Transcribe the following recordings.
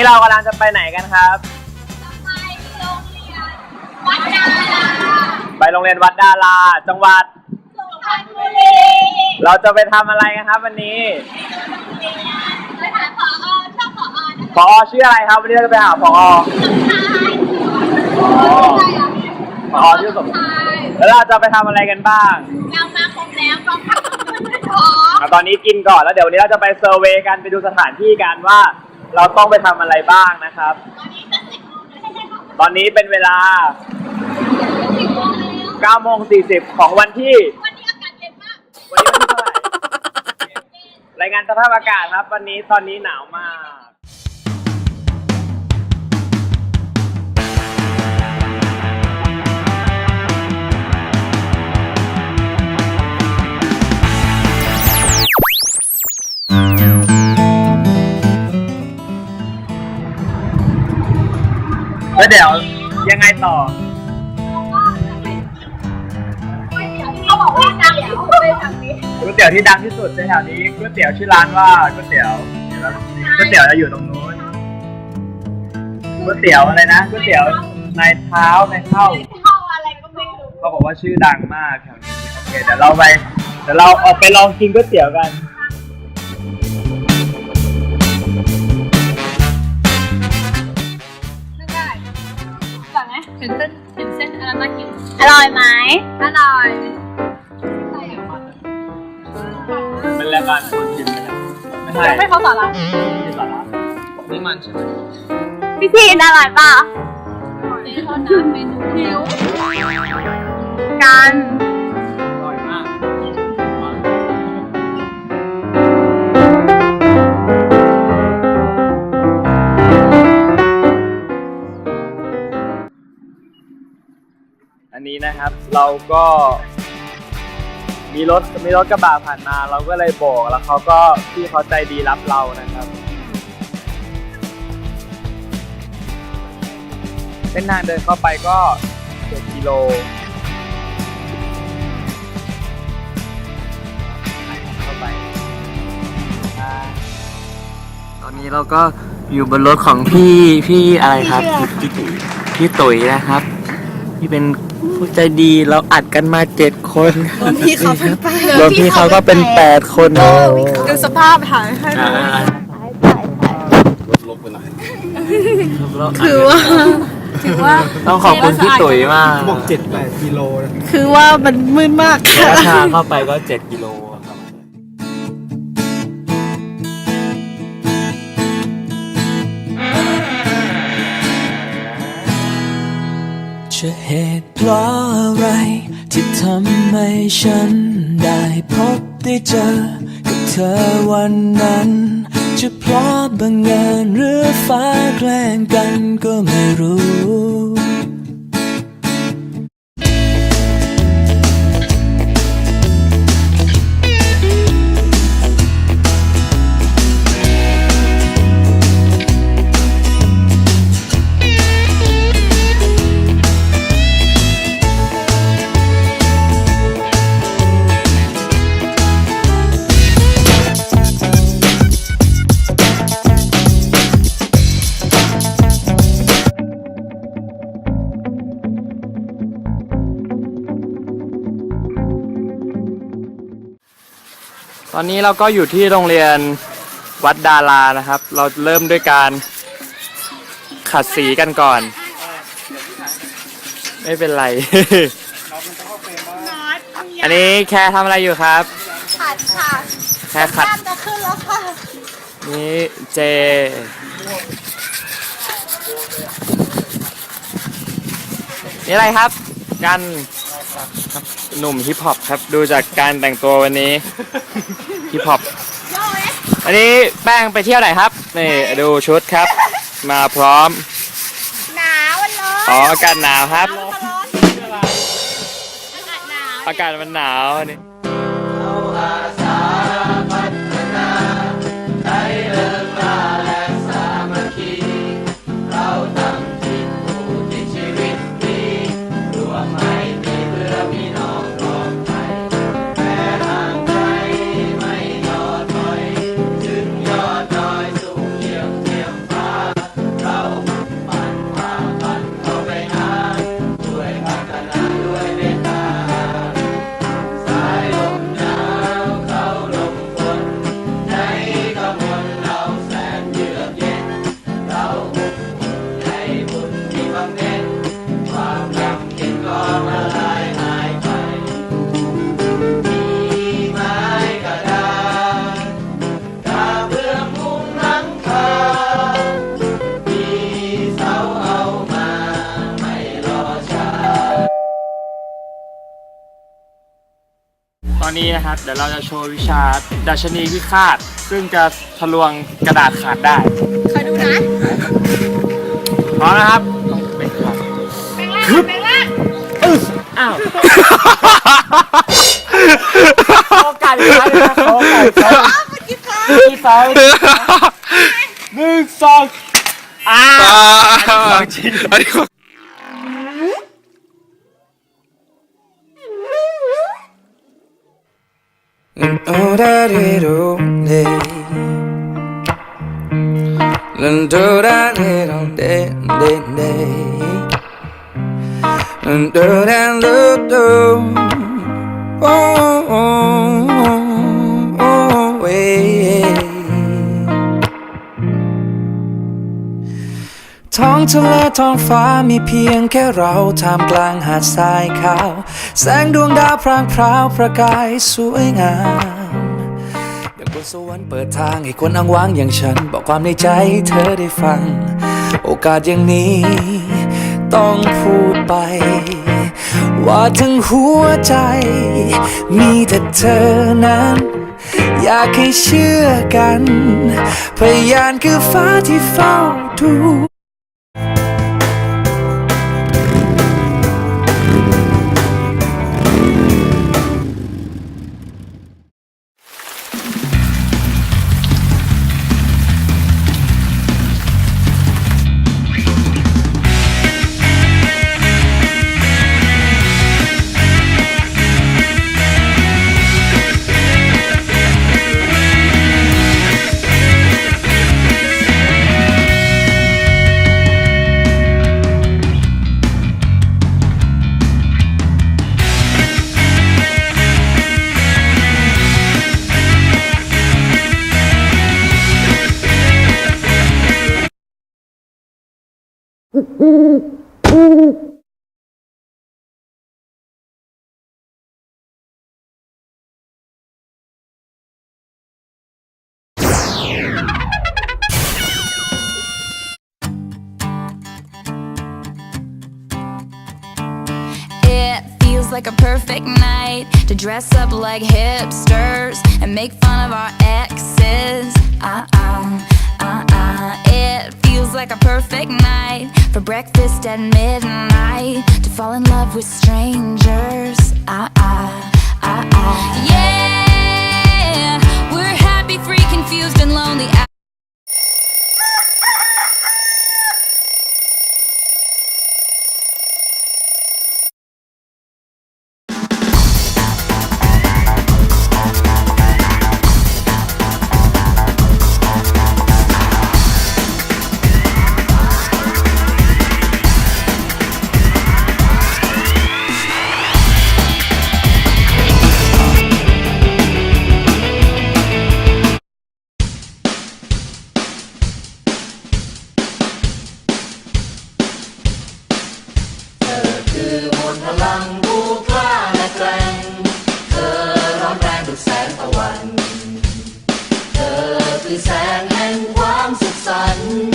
นี่เรากำลังจะไปไหนกันครับ ไปโรงเรียนวัดดาราจังหวัด เราจะไปทำอะไรกันครับวันนี้พอชื่ออะไรครับวันนี้เราจะไปหาพอพอชื่อสมแล้วเราจะไปทำอะไรกันบ้างเรามาครบแล้วก็พักขออะตอนนี้กินก่อนแล้วเดี๋ยววันนี้เราจะไปเซอร์เวย์กันไปดูสถานที่กันว่า เราต้องไปทำอะไรบ้างนะครับ ตอนนี้จะสิบโมงแล้วใช่ไหมคะตอนนี้เป็นเวลาสิบโมงแล้ว9โมง40 ของวันที่ วันนี้อากาศเย็นมาก วันนี้วันที่เท่าไหร่ รายงานสภาพอากาศครับ วันนี้ตอนนี้หนาวมาก แล้วเดี๋ยวยังไงต่อ เขาบอกว่าดังเดี๋ยวไปทางนี้ก๋วยเตี๋ยวที่ดังที่สุดในแถวนี้ก๋วยเตี๋ยวชื่อร้านว่าก๋วยเตี๋ยวก๋วยเตี๋ยวจะอยู่ตรงนู้นก๋วยเตี๋ยวอะไรนะก๋วยเตี๋ยวนายเท้านายเข้าเข้าอะไรก็ไม่รู้เขาบอกว่าชื่อดังมากแถวนี้โอเคเดี๋ยวเราไปเดี๋ยวเราออกไปลองกินก๋วยเตี๋ยวกัน เห็นเส้นเห็นเส้นอะไรน่ากินอร่อยไหมอร่อยเป็นรายการคนชิมไหมนะไม่ใช่ให้เขาสาระไม่ใช่สาระนี่มันใช่ไหมพี่พีนอร่อยป่ะนี่เท่านั้นเมนูหิวกัน เราก็มีรถมีรถกระบะผ่านมา เราก็เลยโบกแล้วเขาก็พี่เขาใจดีรับเรานะครับ เส้นทางเดินเข้าไปก็เจ็ดกิโลเข้าไปอ่าตอนนี้เราก็อยู่บนรถของพี่พี่อะไรครับพี่ตุ๋ยพี่ตุ๋ยนะครับ ที่เป็น ผู้ใจดีเราอัดกันมาเจ็ดคนรวมพี่เขาเป็นแปดรวมพี่เขาก็เป็นแปดคนดูสภาพถ่ายให้อ่าคือว่าถือว่าต้องขอบคุณพี่ตุ๋ยมากบอกเจ็ดแปดกิโลนะคือว่ามันมืดมากระค่ะยะทางเข้าไปก็เจ็ดกิโล เหตุเพราะอะไร ที่ทำให้ฉันได้พบได้เจอ กับเธอวันนั้น จะเพราะบังเอิญหรือฟ้าแกล้งกันก็ไม่รู้ อนนี้เราก็อยู่ที่โรงเรียนวัดดารานะครับ เราเริ่มด้วยการขัดสีกันก่อน ไม่เป็นไรอันนี้แค่ทำอะไรอยู่ครับผัดค่ะแค่ขัดน้ำจะขึ้นแล้วค่ะนี่เจ นี่อะไรครับ กัน หนุ่มฮิปฮอปครับดูจากการแต่งตัววันนี้ ฮิปฮอปอันนี้แป้งไปเที่ยวไหนครับนี่ดูชุดครับ มาพร้อม หนาวมันร้อนอ๋ออากาศหนาวครับร้อนอากาศหนาวอากาศมันหนาวอันนี้ นนี้นะครับ เดี๋ยวเราจะโชว์วิชาดัชนีพิฆาต ซึ่งจะทะลวงกระดาษขาดได้คอยดูนะพร้อมนะครับต้องเป็นครับแปลงร่างแปลงร่างอ้าวขอไก่ซ้ายนะขอไก่ซ้ายที่ซ้ายหนึ่งสองอ้าวของจริงอันนี้ของ Oh da di ท้องทะเลท้องฟ้ามีเพียงแค่เราท่ามกลางหาดทรายขาว แสงดวงดาวพรางพราวประกายสวยงาม สวรรค์เปิดทางให้คนอ้างว้างอย่างฉัน บอกความในใจเธอได้ฟัง โอกาสอย่างนี้ ต้องพูดไป ว่าทั้งหัวใจ มีแต่เธอนั้น อยากให้เชื่อกัน พยานคือฟ้าที่เฝ้าดู like a perfect night to dress up like hipsters and make fun of our exes. Uh uh, uh uh. It feels like a perfect night for breakfast at midnight to fall in love with strangers. Uh uh, uh uh. Yeah, we're happy, free, confused, and lonely. เธ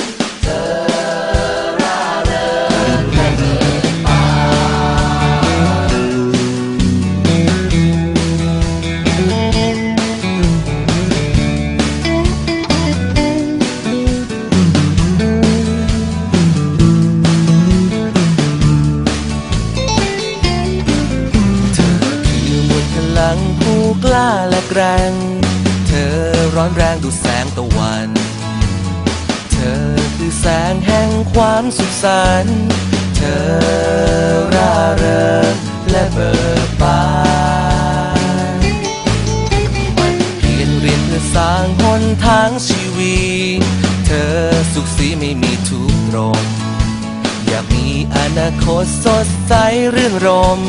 ความสุขสันต์เธอร่าเริงและเบิกบานมันเพียรเรียนเพื่อสร้างหนทางชีวิต เธอสุขสีไม่มีทุกข์ตรมอยากมีอนาคตสดใสรื่นรม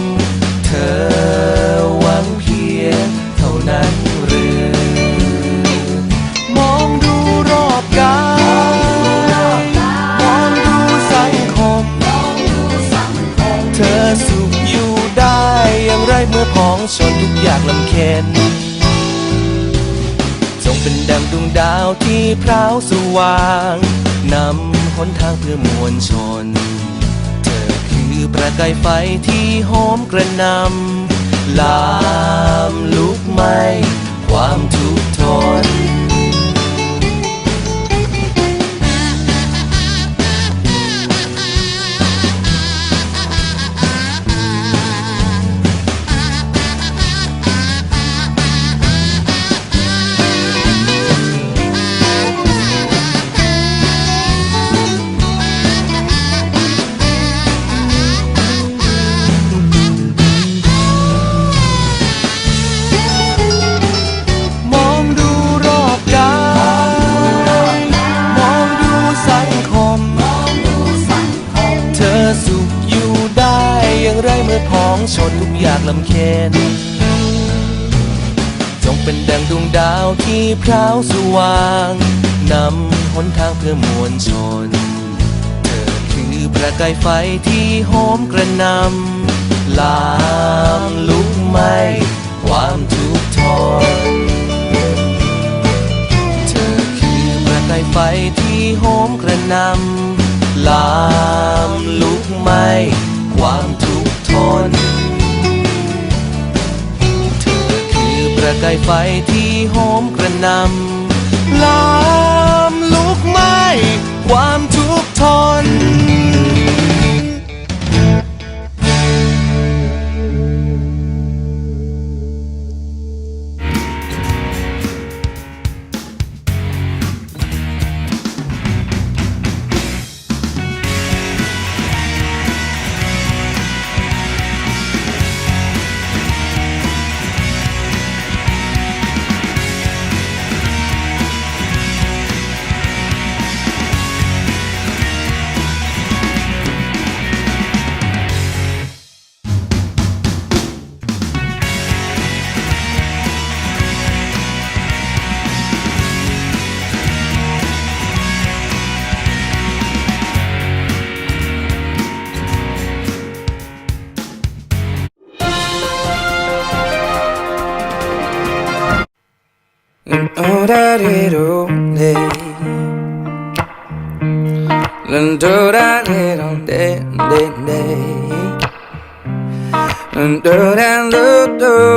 เธอ อยากลำเค็นจงเป็นดังดวงดาวที่พราวสว่างนำหนทางเพื่อมวลชน เธอคือประกายไฟที่โหมกระนำลามลุกไหมความทุกข์ทน ลำเคนจงเป็นดังดวงดาวที่พราวสว่างนำหนทางเพื่อมวลชน เธอคือประกายไฟที่โหมกระนำลามลุกไหมความ สายไฟที่โหมกระนำ 오라리로네 넌 도라리로네 네네 넌 도라리로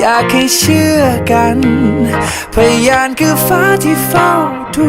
อยากให้เชื่อกัน พยานคือฟ้าที่เฝ้าดู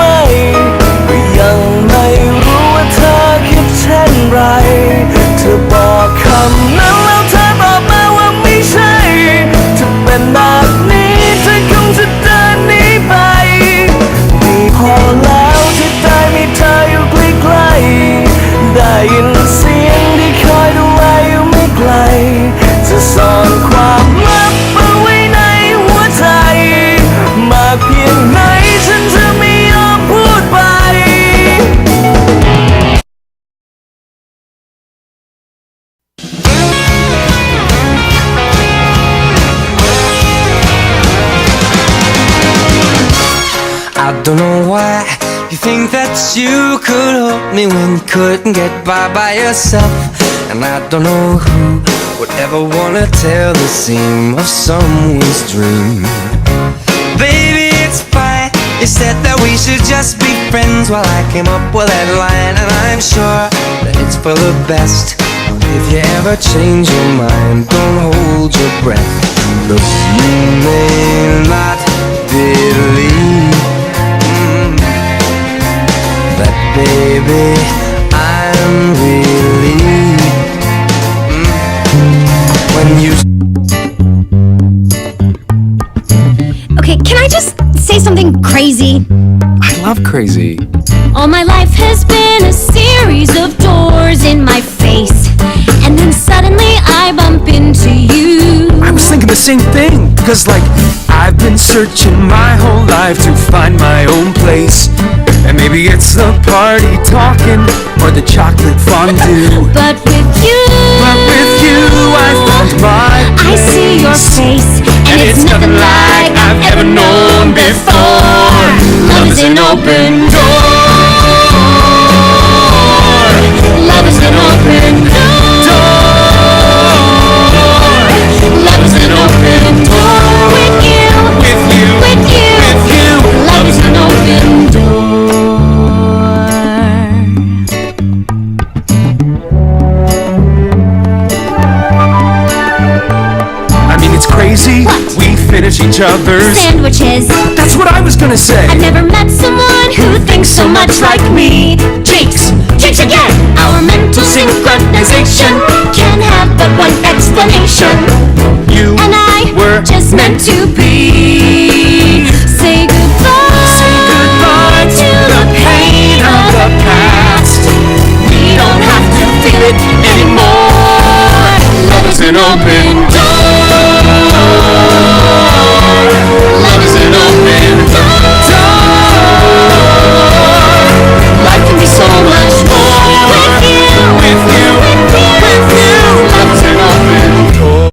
ไม่ก็ยัง I don't know why you think that you could help me when you couldn't get by by yourself. And I don't know who would ever wanna tell the seam of someone's dream. Baby, it's fine. You said that we should just be friends while I came up with that line, and I'm sure that it's for the best. If you ever change your mind, don't hold your breath. Look, you may not believe baby, I'm relieved mm, when you. Okay, can I just say something crazy? I love crazy. All my life has been a series of doors in my face. And then suddenly I bump into you. I was thinking the same thing because, like, been searching my whole life to find my own place. And maybe it's the party talking or the chocolate fondue. But with you, But with you, I found my place. I see your face, and, it's, nothing like I've ever known before. Love is an open door. Each other's. Sandwiches. That's what I was gonna say. I've never met someone who thinks so much like me. Jinx, jinx again. Our mental synchronization can have but one explanation. You And I were just meant to be. Say goodbye. Say goodbye to the pain of the past. We don't have to feel it anymore. Love is an open